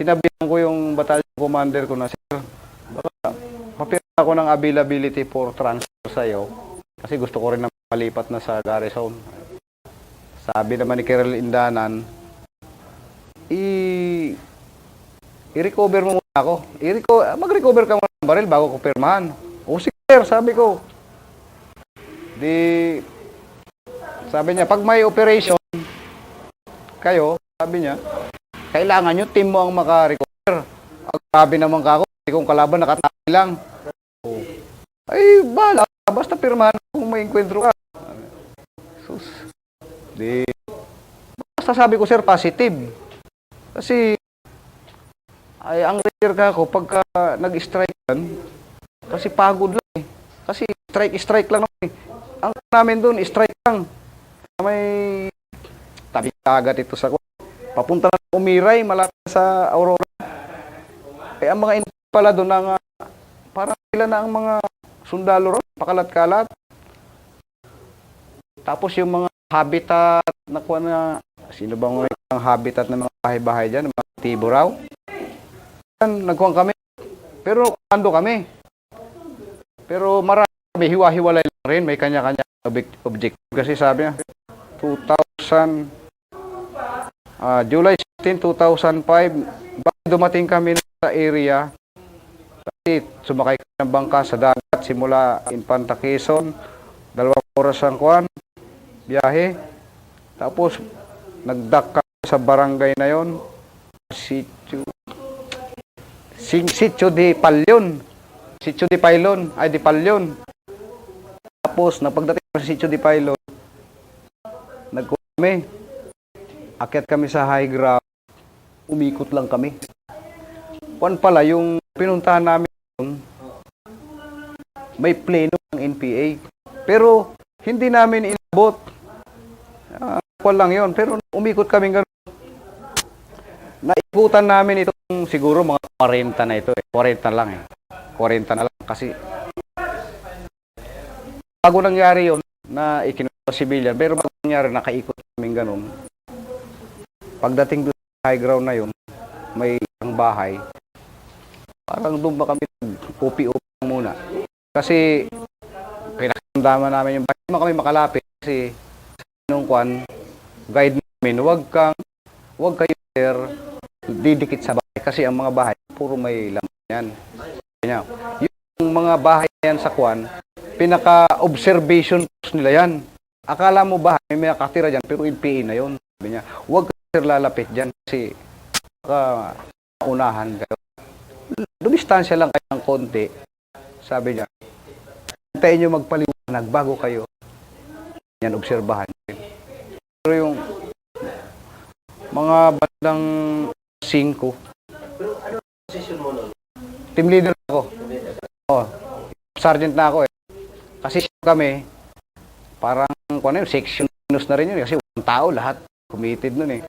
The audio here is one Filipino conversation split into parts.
sinabihan ko yung battalion commander ko na, Sir, baka ako ng availability for transfer sa'yo kasi gusto ko rin na malipat na sa garrison. Sabi naman ni Colonel Indanan, i i-recover mo muna ako. I-reco- mag-recover ka muna ng baril bago ko pirmahan. O sige, sir, sabi ko. Di, sabi niya, pag may operation, kayo, sabi niya, kailangan nyo, team mo ang maka-recover. Ang sabi naman ka ako, hindi kong kalaban, nakatali lang. Oh. Ay, bala, basta pirmahan kung may enkwentro ka. Sus. Di, basta sabi ko, sir, positive. Kasi, ay, ang rare ka ako, pagka nag-strike yan, kasi pagod lang eh. Kasi strike-strike lang naman eh. Ang namin doon, strike lang. May tabi agad ito sa papunta na Umiray, malapit sa Aurora. Eh, ang mga in pala doon ang parang sila na ang mga sundalo ron, pakalat-kalat. Tapos yung mga habitat, nakuha na, sino bang ang habitat ng mga bahay-bahay dyan, mga tibo raw. Yan, Nagkuhan kami. Pero ando kami. Pero marami kami, hiwa-hiwalay lang rin, may kanya-kanya object- objective. Kasi sabi niya, 2000, ah, July 16, 2005, bago dumating kami sa area, kasi sumakay kami ng bangka sa dagat, simula Infanta Quezon, dalawang oras ang kuhan, biyahe. Tapos, nagdak kami sa barangay na yon, Sitio, Sing Sitio de Palyon. Sitio de Pailon, ay de Palyon. Tapos, napagdating sa Sitio de Pailon, nagkuha Akyat kami sa high ground. Umikot lang kami. Kuan pala, yung pinuntahan namin doon, may pleno ng NPA. Pero, hindi namin inabot. Kuwan lang yon Pero umikot kami gano'n. Naikutan namin itong siguro mga 40 na ito eh. 40 lang eh. 40 na lang. Kasi, bago nangyari yon na ikinuha civilian, pero bago nangyari, nakaikot kami gano'n. Pagdating doon sa high ground na yun, may isang bahay, parang doon ba kami upi-upi muna. Kasi, pinakandama namin yung bahay. Hindi man kami makalapit kasi nung kwan, guide namin, huwag kang, huwag kayo sir, didikit sa bahay. Kasi ang mga bahay, puro may laman yan. Kanya, yung mga bahay yan sa kwan, pinaka-observation nila yan. Akala mo bahay, may nakatira dyan, pero NPA na yun. Sabi niya, huwag sir lalapit dyan kasi baka maunahan kayo. Dumistansya lang kayo ng konti. Sabi niya, hintayin nyo magpaliwanag bago kayo yan obserbahan. Pero yung mga bandang 5, Position mo nun. team leader ako. Oh, sergeant na ako eh. Kasi kami, parang kung ano yun, section minus na rin yun eh. kasi walang tao lahat committed nun eh.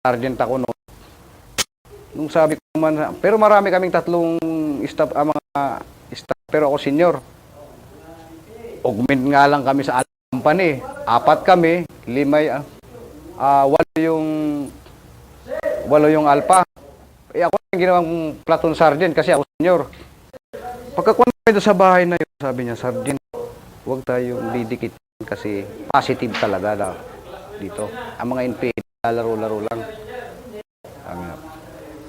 Sergeant ako noon. Nung sabi ko man, pero marami kaming tatlong staff, ah, mga staff, pero ako senior. Augment nga lang kami sa company. Apat kami, lima, y- ah, walo yung, walo yung alpha. Eh ako yung ginawang platoon sergeant kasi ako senior. Pagkakuha namin sa bahay na yun, sabi niya, sergeant, huwag tayong didikit kasi positive talaga daw dito. Ang mga NPA, laro-laro lang. Niya,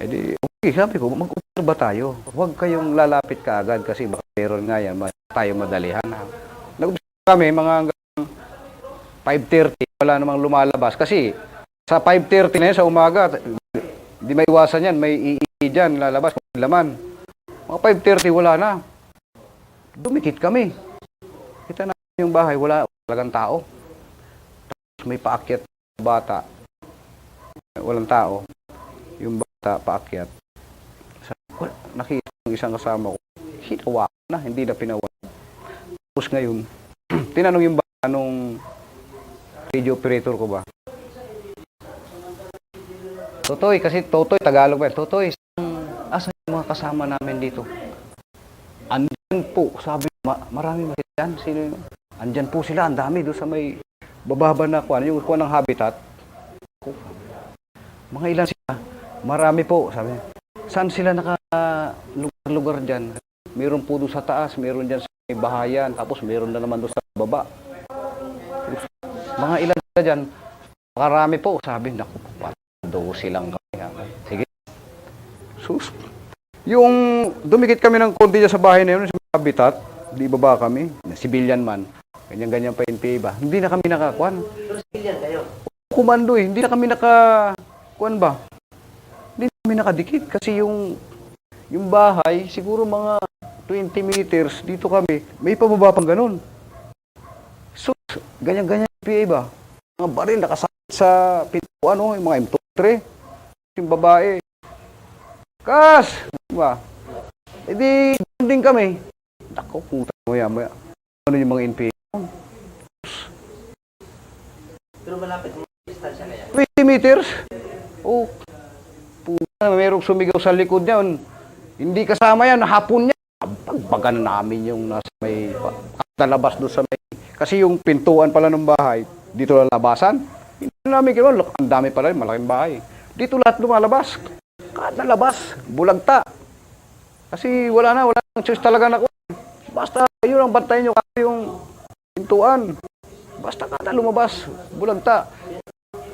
eh di, okay, sabi ko, mag-observe tayo. Huwag kayong lalapit ka agad kasi baka meron nga yan, tayo madalihan. Nag-observe kami, mga hanggang 5.30, wala namang lumalabas. Kasi sa 5.30 na yun, sa umaga, di may iwasan yan, may ii dyan, lalabas, laman. Mga 5.30, wala na. Dumikit kami. Kita na yung bahay, wala talagang tao. May paakyat bata. Walang tao. Yung bata, paakyat. Ko, nakita yung isang kasama ko. Hinawa na, hindi na pinawa. Tapos ngayon, tinanong yung bata nung radio operator ko ba? Totoy, kasi Totoy, Tagalog ba? Totoy, asan yung mga kasama namin dito? Andyan po, sabi, ma marami ba dyan? Sino yun? Andyan po sila, ang dami doon sa may bababa na kuan, yung kuan ng habitat. Mga ilan sila? Marami po, sabi. Saan sila naka lugar-lugar dyan? Meron po doon sa taas, meron dyan sa bahayan, tapos meron na naman doon sa baba. Mga ilan sila dyan? Marami po, sabi. Naku, do silang kami. Sige. Sus. Yung dumikit kami ng konti sa bahay na yun, sa habitat, di baba kami, na civilian man, ganyan-ganyan pa NPA ba, hindi na kami nakakuan. Kumando eh, hindi na kami naka, kuan ba, hindi na kami nakadikit kasi yung, yung bahay, siguro mga 20 meters, dito kami, may pababa pang ganun. So, ganyan-ganyan NPA ba? Mga baril nakasakit sa pintuan, oh, yung mga M23, yung babae. Kas! Ba? E di, din kami. Nako, puta mo yan. Ano yung mga NPA? Pero malapit mo distansya kaya. 20 meters? Oh, puta, merong sumigaw sa likod niya. Hindi kasama yan, hapon niya. Pagbagan namin yung nasa may, labas doon sa may, kasi yung pintuan pala ng bahay, dito lalabasan. Hindi namin kinuha, ang dami pala, malaking bahay. Dito lahat lumalabas. Kada labas, bulagta. Kasi wala na, wala nang choice talaga na Basta yun ang bantayan nyo kasi yung pintuan. Basta kada lumabas, bulagta.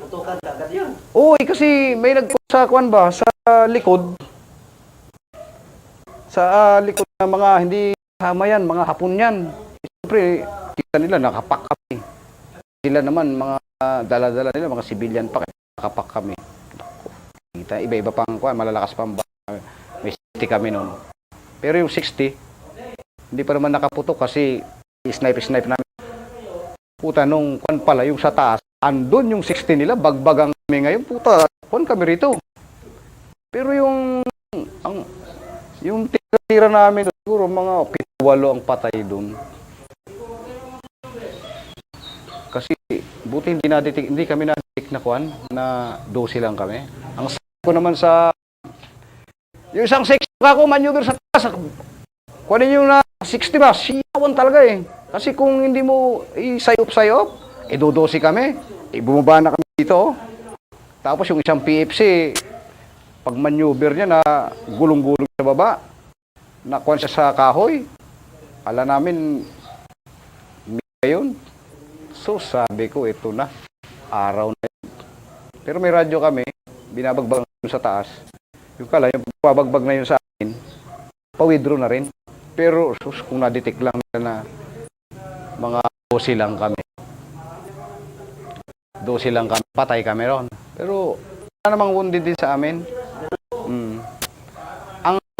Putukan ka agad yun. Uy, kasi may nag sa kwan ba sa likod. Sa ah, likod ng mga hindi kasama yan, mga hapon yan. Siyempre, kita nila nakapak kami. Sila naman mga dala-dala nila, mga civilian pa nakapak kami. Kita, iba-iba pang kwan, malalakas pa ang ba- May 60 kami noon. Pero yung 60, hindi pa naman nakaputok kasi snipe-snipe namin. Puta, nung kwan pala, yung sa taas, andun yung 60 nila, bagbagang kami ngayon, puta, kwan kami rito. Pero yung, ang, yung tira namin, siguro mga pitwalo ang patay dun. Kasi, buti hindi, naditik, hindi kami naditik na kwan, na 12 lang kami. Ang s- ko naman sa, yung isang 6 ako, maneuver sa taas, kunin yung na 60 ba, siyawan talaga eh. Kasi kung hindi mo i-sayop-sayop, eh dodosi kami. Eh bumaba na kami dito. Tapos yung isang PFC, pag maneuver niya na gulong-gulong sa baba, nakuha siya sa kahoy, ala namin, yun. So sabi ko, ito na, araw na yun. Pero may radyo kami, binabagbag sa taas. Yung kala, yung pabagbag na yun sa akin, pa-withdraw na rin. Pero sus, kung na-detect lang nila na mga 12 lang kami. 12 lang kami, patay kami ron. Pero wala namang wounded din sa amin.